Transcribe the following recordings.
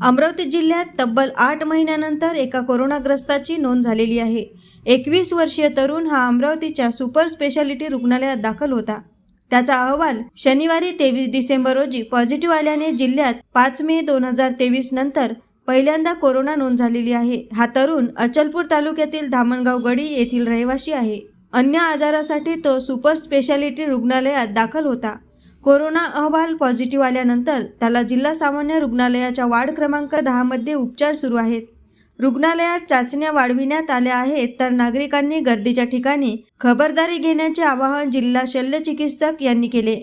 अमरावती जिल्ह्यात तब्बल आठ महिन्यानंतर एका कोरोनाग्रस्ताची नोंद झालेली आहे. एकवीस वर्षीय तरुण हा अमरावतीच्या सुपर स्पेशालिटी रुग्णालयात दाखल होता. त्याचा अहवाल शनिवारी तेवीस डिसेंबर रोजी पॉझिटिव्ह आल्याने जिल्ह्यात पाच मे दोन हजार तेवीस नंतर पहिल्यांदा कोरोना नोंद झालेली आहे. हा तरुण अचलपूर तालुक्यातील धामणगाव गडी येथील रहिवासी आहे. अन्य आजारासाठी तो सुपर स्पेशालिटी रुग्णालयात दाखल होता. कोरोना अहवाल पॉझिटिव्ह आल्यानंतर त्याला जिल्हा सामान्य रुग्णालयाच्या वार्ड क्रमांक दहामध्ये उपचार सुरू आहेत. रुग्णालयात चाचण्या वाढविण्यात आल्या आहेत तर नागरिकांनी गर्दीच्या ठिकाणी खबरदारी घेण्याचे आवाहन जिल्हा शल्यचिकित्सक यांनी केले.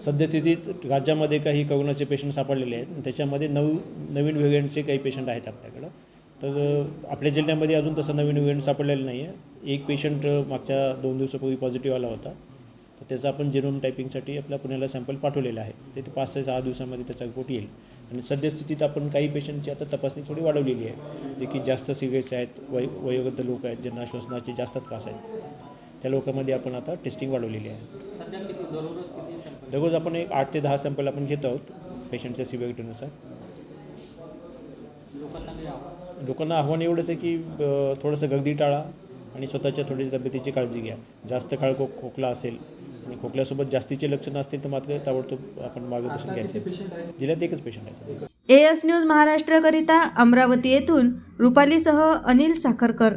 सद्यस्थितीत राज्यामध्ये काही करोनाचे पेशंट सापडलेले आहेत. त्याच्यामध्ये नऊ नवीन व्हेरियंटचे काही पेशंट आहेत आपल्याकडं. तर आपल्या जिल्ह्यामध्ये अजून तसं नवीन व्हेरियंट सापडलेलं नाही आहे एक पेशंट मागच्या दोन दिवसापूर्वी पॉझिटिव्ह आला होता. तर त्याचा आपण जेनोम टायपिंगसाठी आपल्या पुण्याला सॅम्पल पाठवलेला आहे. ते ते पाच ते सहा दिवसामध्ये त्याचा रिपोर्ट येईल. आणि सद्यस्थितीत आपण काही पेशंटची आता तपासणी थोडी वाढवलेली आहे. जे की जास्त सिरियस आहेत वय वयोवृद्ध लोक आहेत ज्यांना श्वसनाचे जास्त त्रास आहेत त्या लोकांमध्ये आपण आता टेस्टिंग वाढवलेली आहे. दररोज आपण एक आठ ते दहा सॅम्पल आपण घेत आहोत पेशंटच्या सिव्हिरिटीनुसार लोकांना आव्हान एवढंच आहे की थोडंसं गर्दी टाळा आणि स्वतःच्या थोडीशी तब्येतीची काळजी घ्या. जास्त काळ खो खोकला असेल आणि खोकल्यासोबत जास्तीचे लक्षणं असतील तर मात्र ताबडतोब आपण मार्गदर्शन घ्यायचं. जिल्ह्यात एकच पेशंट आहे. एएस न्यूज महाराष्ट्रकरिता अमरावती येथून रुपालीसह अनिल साखरकर.